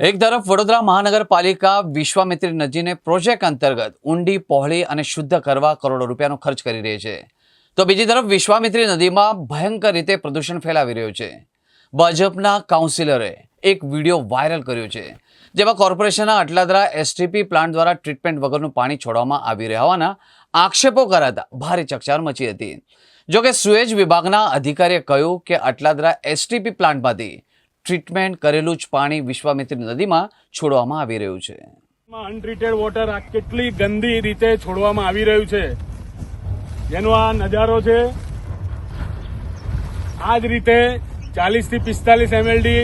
એક તરફ વડોદરા મહાનગરપાલિકા વિશ્વામિત્રી નદીને પ્રોજેક્ટ અંતર્ગત ઊંડી પહોળી અને શુદ્ધ કરવા કરોડો રૂપિયાનો ખર્ચ કરી રહી છે. તો બીજી તરફ વિશ્વામિત્રી નદીમાં ભયંકર રીતે પ્રદૂષણ ફેલાવી રહ્યું છે. ભાજપના કાઉન્સિલરે એક વીડિયો વાયરલ કર્યો છે, જેમાં કોર્પોરેશનના અટલાદરા એસટીપી પ્લાન્ટ દ્વારા ટ્રીટમેન્ટ વગરનું પાણી છોડવામાં આવી રહ્યા હોવાના આક્ષેપો કરાતા ભારે ચકચાર મચી હતી. જોકે સુએજ વિભાગના અધિકારીએ કહ્યું કે અટલાદરા એસટીપી પ્લાન્ટમાંથી ટ્રીટમેન્ટ કરેલું જ પાણી વિશ્વામિત્રી નદીમાં છોડવામાં આવી રહ્યું છે. અનટ્રીટેડ વોટર આ કેટલી ગંદી રીતે છોડવામાં આવી રહ્યું છે. જેનો આ નજારો છે. આ જ રીતે ચાલીસથી પિસ્તાલીસ એમએલડી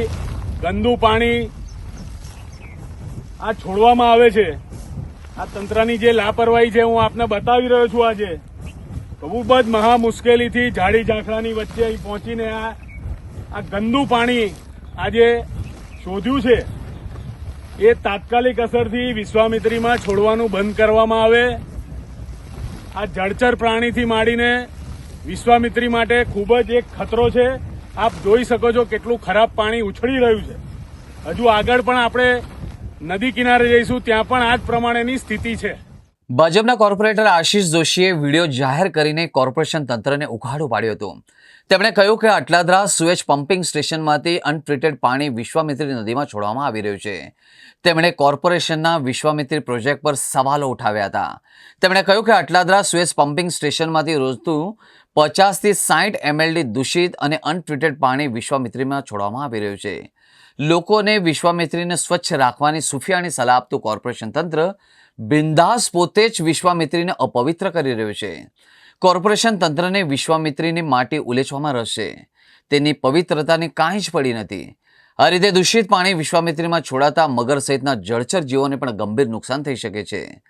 ગંદુ પાણી આ છોડવામાં આવે છે. આ તંત્રની જે લાપરવાહી છે હું આપને બતાવી રહ્યો છું આજે. ખૂબ જ મહા મુશ્કેલીથી ઝાડી ઝાંખરાની વચ્ચે પહોંચીને આ આ ગંદુ પાણી આજે શોધ્યું છે, એ તાત્કાલિક અસરથી વિશ્વામિત્રીમાં છોડવાનું બંધ કરવામાં આવે. આ જળચર પ્રાણીથી માંડીને વિશ્વામિત્રી માટે ખૂબ જ એક ખતરો છે. આપ જોઈ શકો છો કેટલું ખરાબ પાણી ઉછળી રહ્યું છે. હજુ આગળ પણ આપણે નદી કિનારે જઈશું, ત્યાં પણ આ જ પ્રમાણેની સ્થિતિ છે. ભાજપના કોર્પોરેટર આશીષ જોશીએ વીડિયો જાહેર કરીને કોર્પોરેશન તંત્રને ઉઘાડું પાડ્યું હતું. તેમણે કહ્યું કે અટલાદરા સુએજ પમ્પિંગ સ્ટેશનમાંથી અનટ્રીટેડ પાણી વિશ્વામિત્રી નદીમાં છોડવામાં આવી રહ્યું છે. તેમણે કોર્પોરેશનના વિશ્વામિત્રી પ્રોજેક્ટ પર સવાલો ઉઠાવ્યા હતા. તેમણે કહ્યું કે અટલાદરા સુએજ પમ્પિંગ સ્ટેશનમાંથી રોજતું પચાસથી સાઠ એમએલડી દૂષિત અને અનટ્રીટેડ પાણી વિશ્વામિત્રીમાં છોડવામાં આવી રહ્યું છે. લોકોને વિશ્વામિત્રીને સ્વચ્છ રાખવાની સુફિયાની સલાહ આપતું કોર્પોરેશન તંત્ર બિંદાસ પોતે જ વિશ્વામિત્રીને અપવિત્ર કરી રહ્યું છે. કોર્પોરેશન તંત્રને વિશ્વામિત્રીની માટી ઉલેચવામાં રસ છે. તેની પવિત્રતાની કાંઈ જ પડી નથી. આ રીતે દૂષિત પાણી વિશ્વામિત્રીમાં છોડાતા મગર સહિતના જળચર જીવોને પણ ગંભીર નુકસાન થઈ શકે છે.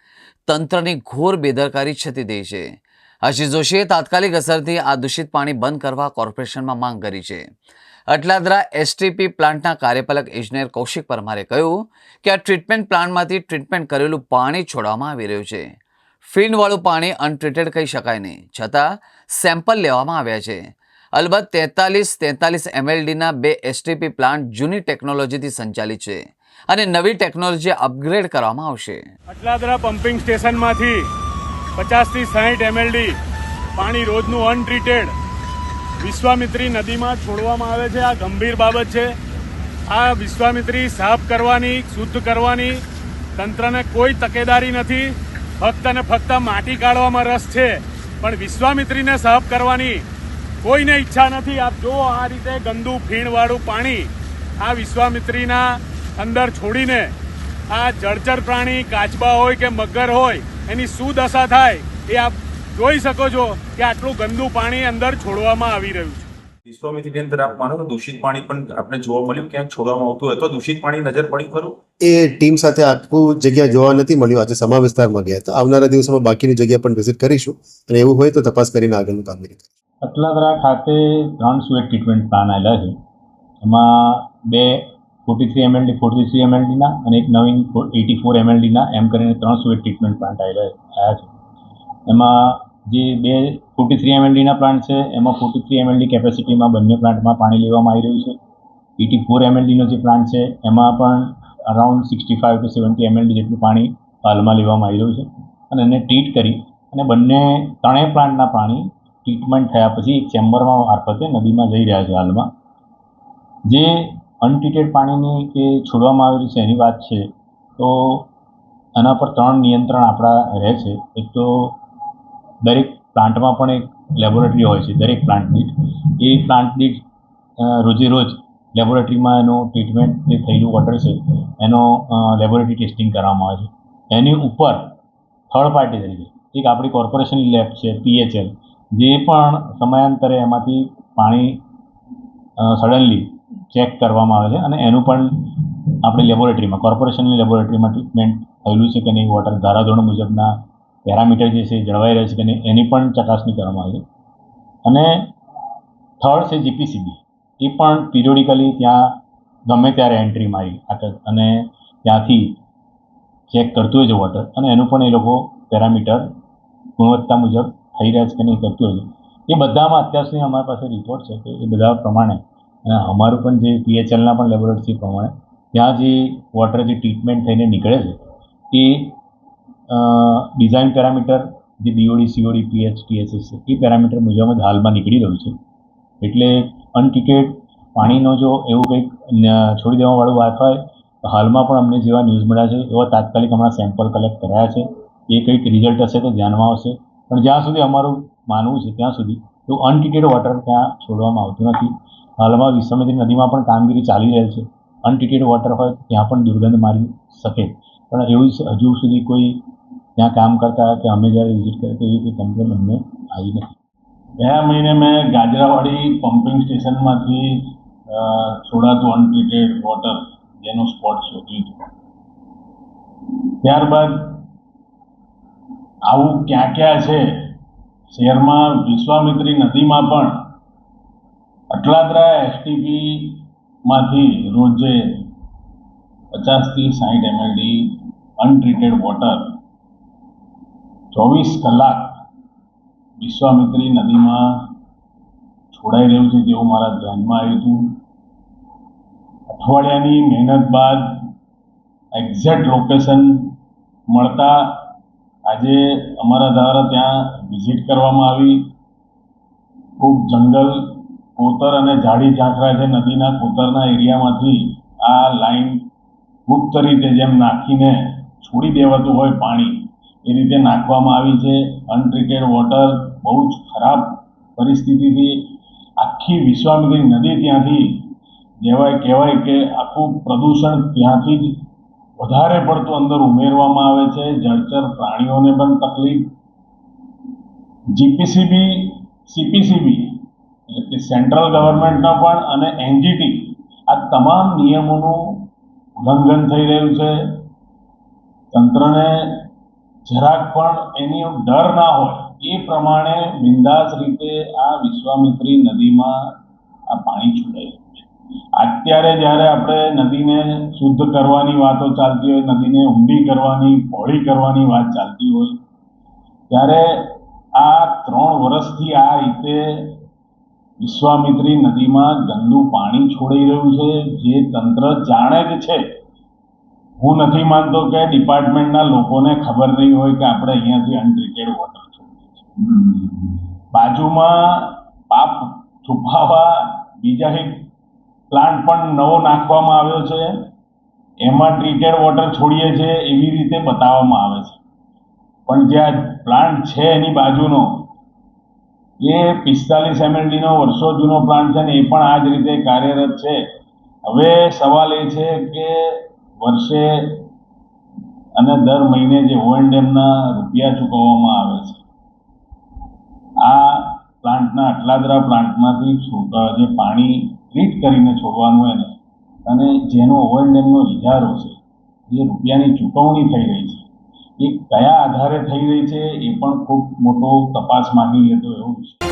તંત્રની ઘોર બેદરકારી છતી દે છે. આશીષ જોશીએ તાત્કાલિક અસરથી આ દૂષિત પાણી બંધ કરવા કોર્પોરેશનમાં માંગ કરી છે. અટલાદરા એસટીપી પ્લાન્ટના કાર્યપાલક ઇજનેર કૌશિક પરમારે કહ્યું કે આ ટ્રીટમેન્ટ પ્લાન્ટમાંથી ટ્રીટમેન્ટ કરેલું પાણી છોડવામાં આવી રહ્યું છે. ફિનવાળું પાણી અનટ્રીટેડ કહી શકાય નહીં, છતાં સેમ્પલ લેવામાં આવ્યા છે. અલબત્ત તેતાલીસ તેતાલીસ એમએલડીના બે એસટીપી પ્લાન્ટ જૂની ટેકનોલોજીથી સંચાલિત છે અને નવી ટેકનોલોજી અપગ્રેડ કરવામાં આવશે. અટલાદરા પમ્પિંગ સ્ટેશનમાંથી પચાસથી સાહીઠ એમએલડી પાણી રોજનું અનટ્રીટેડ વિશ્વામિત્રી નદીમાં છોડવામાં આવે છે. આ ગંભીર બાબત છે. આ વિશ્વામિત્રી સાફ કરવાની, શુદ્ધ કરવાની તંત્રને કોઈ તકેદારી નથી. ફક્ત ને ફક્ત માટી કાઢવામાં રસ છે. પણ વિશ્વામિત્રીને સાફ કરવાની કોઈને ઈચ્છા નથી. આપ જુઓ આ રીતે ગંદુ ફીણવાળું પાણી આ વિશ્વામિત્રીના અંદર છોડીને આ જળચર પ્રાણી કાચબા હોય કે મગર હોય, એની શું દશા થાય એ આપ જોઈ શકો છો કે આટલું ગંદુ પાણી અંદર છોડવામાં આવી રહ્યું છે. વિશ્વામિત્રીની અંદર આપ માનો દૂષિત પાણી પણ આપણે જોવા મળ્યું ક્યાંક છોડવામાં આવતું હોય તો દૂષિત પાણી નજર પડી ખરું? એ ટીમ સાથે આખું જગ્યા જોવા નથી મળ્યું. આજે સમા વિસ્તારમાં ગયા. હતા આવનારા દિવસોમાં બાકીની જગ્યા પણ વિઝિટ કરીશું. અને એવું હોય તો તપાસ કરીને આગળનું કામગીરી કરીશું. અટલાદરા ખાતે ત્રણ સુએટ ટ્રીટમેન્ટ પ્લાન આવેલા છે. એમાં બે forty three MLD forty three એમએલડીના અને એક નવીન એટી ફોર એમએલડીના એમ કરીને ત્રણ સુએટ ટ્રીટમેન્ટ પ્લાન્ટ આવેલા આવ્યા છે. એમાં જે બે ફોર્ટી થ્રી એમએલડીના પ્લાન્ટ છે, એમાં ફોર્ટી થ્રી એમએલડી કેપેસિટીમાં બંને પ્લાન્ટમાં પાણી લેવામાં આવી રહ્યું છે. એટી ફોર એમએલડીનો જે પ્લાન્ટ છે, એમાં પણ around sixty five to seventy MLD જેટલું પાણી હાલમાં લેવામાં આવી રહ્યું છે. અને એને ટ્રીટ કરી અને બંને ત્રણેય પ્લાન્ટના પાણી ટ્રીટમેન્ટ થયા પછી ચેમ્બરમાં મારફતે નદીમાં જઈ રહ્યા છે હાલમાં. જે અનટ્રીટેડ પાણીની કે છોડવામાં આવેલી છે એની વાત છે, તો એના પર ત્રણ નિયંત્રણ આપણા રહે છે. એક તો દરેક પ્લાન્ટમાં પણ એક લેબોરેટરી હોય છે, દરેક પ્લાન્ટ દીઠ. એ પ્લાન્ટ દીઠ રોજે લેબોરેટરીમાં એનું ટ્રીટમેન્ટ જે થયેલું વોટર છે, એનો લેબોરેટરી ટેસ્ટિંગ કરવામાં આવે છે. એની ઉપર થર્ડ પાર્ટી તરીકે, એક આપણી કોર્પોરેશનની લેબ છે પીએચએલ જે પણ સમયાંતરે એમાંથી પાણી સડનલી ચેક કરવામાં આવે છે અને એનું પણ આપણી લેબોરેટરીમાં, કોર્પોરેશનની લેબોરેટરીમાં ટ્રીટમેન્ટ થયેલું છે કે નહીં વોટર ધારાધોરણ મુજબના પેરામીટર જે છે જળવાઈ રહે છે કે નહીં, એની પણ ચકાસણી કરવામાં આવી અને થર્ડ છે જીપીસીબી. એ પણ પિરિયોડિકલી ત્યાં ગમે ત્યારે એન્ટ્રી મારી અને ત્યાંથી ચેક કરતું હોય છે વોટર. અને એનું પણ એ લોકો પેરામીટર ગુણવત્તા મુજબ થઈ રહ્યા છે કે નહીં કરતું હોય છે. એ બધામાં અત્યાર સુધી અમારી પાસે રિપોર્ટ છે કે એ બધા પ્રમાણે, અને અમારું પણ જે પીએચએલના પણ લેબોરેટરી પ્રમાણે, ત્યાં જે વોટર જે ટ્રીટમેન્ટ થઈને નીકળે છે, એ ડિઝાઇન પેરામીટર જે બીઓડી સીઓડી પીએચ ટીએસએસ એ પેરામીટર મુજબ જ હાલમાં નીકળી રહ્યું છે. એટલે અનટિકેટ પાણીનો જો એવું કંઈક છોડી દેવાવાળું તો હાલમાં પણ અમને જેવા ન્યૂઝ મળ્યા છે, એવા તાત્કાલિક હમણાં સેમ્પલ કલેક્ટ કરાયા છે. એ કંઈક રિઝલ્ટ હશે તો ધ્યાનમાં આવશે. પણ જ્યાં સુધી અમારું માનવું છે, ત્યાં સુધી તો અનટિકેટ વોટર ત્યાં છોડવામાં આવતું નથી. હાલમાં વિશ્વમિત્રી નદીમાં પણ કામગીરી ચાલી રહેલ છે. અનટ્રીટેડ વોટર હોય, ત્યાં પણ દુર્ગંધ મારી શકે. પણ એવું હજુ સુધી કોઈ ત્યાં કામ કરતા કે અમે જ્યારે વિઝિટ કરી હતી એવી કમ્પ્લેન અમને આવી નથી ગયા મહિને મેં ગાજરાવાડી પમ્પિંગ સ્ટેશનમાંથી છોડાતું અનટ્રીટેડ વોટર જેનું સ્પોટ શોધ્યું હતું ત્યારબાદ આવું ક્યાં ક્યાં છે શહેરમાં વિશ્વામિત્રી નદીમાં પણ અટલાદરા એસટીપીમાંથી રોજે પચાસથી સાઠ એમએલડી અનટ્રીટેડ વોટર ચોવીસ કલાક વિશ્વામિત્રી નદીમાં છોડાઈ રહ્યું છે તેવું મારા ધ્યાનમાં આવ્યું હતું. અઠવાડિયાની મહેનત બાદ એક્ઝેક્ટ લોકેશન મળતા આજે અમારા દ્વારા ત્યાં વિઝિટ કરવામાં આવી. ખૂબ જંગલ, કોતર અને ઝાડી ઝાંખરા છે નદીના કોતરના એરિયામાંથી આ લાઈન ગુપ્ત રીતે જેમ નાખીને છોડી દેવાતું હોય પાણી એ રીતે નાખવામાં આવી છે. અનટ્રીટેડ વોટર બહુ જ ખરાબ પરિસ્થિતિથી આખી વિશ્વામિત્રી નદી ત્યાંથી જેવાય કહેવાય કે આખું પ્રદૂષણ ત્યાંથી જ વધારે પડતું અંદર ઉમેરવામાં આવે છે. જળચર પ્રાણીઓને પણ તકલીફ. જીપીસીબી સીપીસીબી એટલે કે સેન્ટ્રલ ગવર્મેન્ટનો પણ અને એનજીટી આ તમામ નિયમોનું ઉલ્લંઘન થઈ રહ્યું છે. તંત્રને જરાક પણ એની ડર ના હોય, એ પ્રમાણે બિંદાસ રીતે આ વિશ્વામિત્રી નદીમાં આ પાણી છોડાઈ છે. અત્યારે જ્યારે આપણે નદીને શુદ્ધ કરવાની વાતો ચાલતી હોય, નદીને ઊંડી કરવાની, પહોળી કરવાની વાત ચાલતી હોય, ત્યારે આ ત્રણ વર્ષથી આ રીતે વિશ્વામિત્રી નદીમાં ગંદુ પાણી છોડાઈ રહ્યું છે, જે તંત્ર જાણે જ છે હું નથી માનતો કે ડિપાર્ટમેન્ટના લોકોને ખબર નહીં હોય કે આપણે અહીંયાથી અનટ્રીટેડ વોટર છોડીએ છીએ. બાજુમાં પાપ છુપાવવા બીજા એક પ્લાન્ટ પણ નવો નાખવામાં આવ્યો છે. એમાં ટ્રીટેડ વોટર છોડીએ છીએ એવી રીતે બતાવવામાં આવે છે. પણ જે આ પ્લાન્ટ છે એની બાજુનો, એ પિસ્તાલીસ એમએલડીનો વર્ષો જૂનો પ્લાન્ટ છે ને એ પણ આ જ રીતે કાર્યરત છે. હવે સવાલ એ છે કે વર્ષે અને દર મહિને જે ઓએનડેમના રૂપિયા ચૂકવવામાં આવે છે, આ પ્લાન્ટના અટલાદરા પ્લાન્ટમાંથી છોડ જે પાણી ટ્રીટ કરીને છોડવાનું એને અને જેનો ઓએનડેમનો ઇજારો છે, જે રૂપિયાની ચૂકવણી થઈ રહી છે, એ કયા આધારે થઈ રહી છે, એ પણ ખૂબ મોટો તપાસ માંગી લેતો એવું વિષય.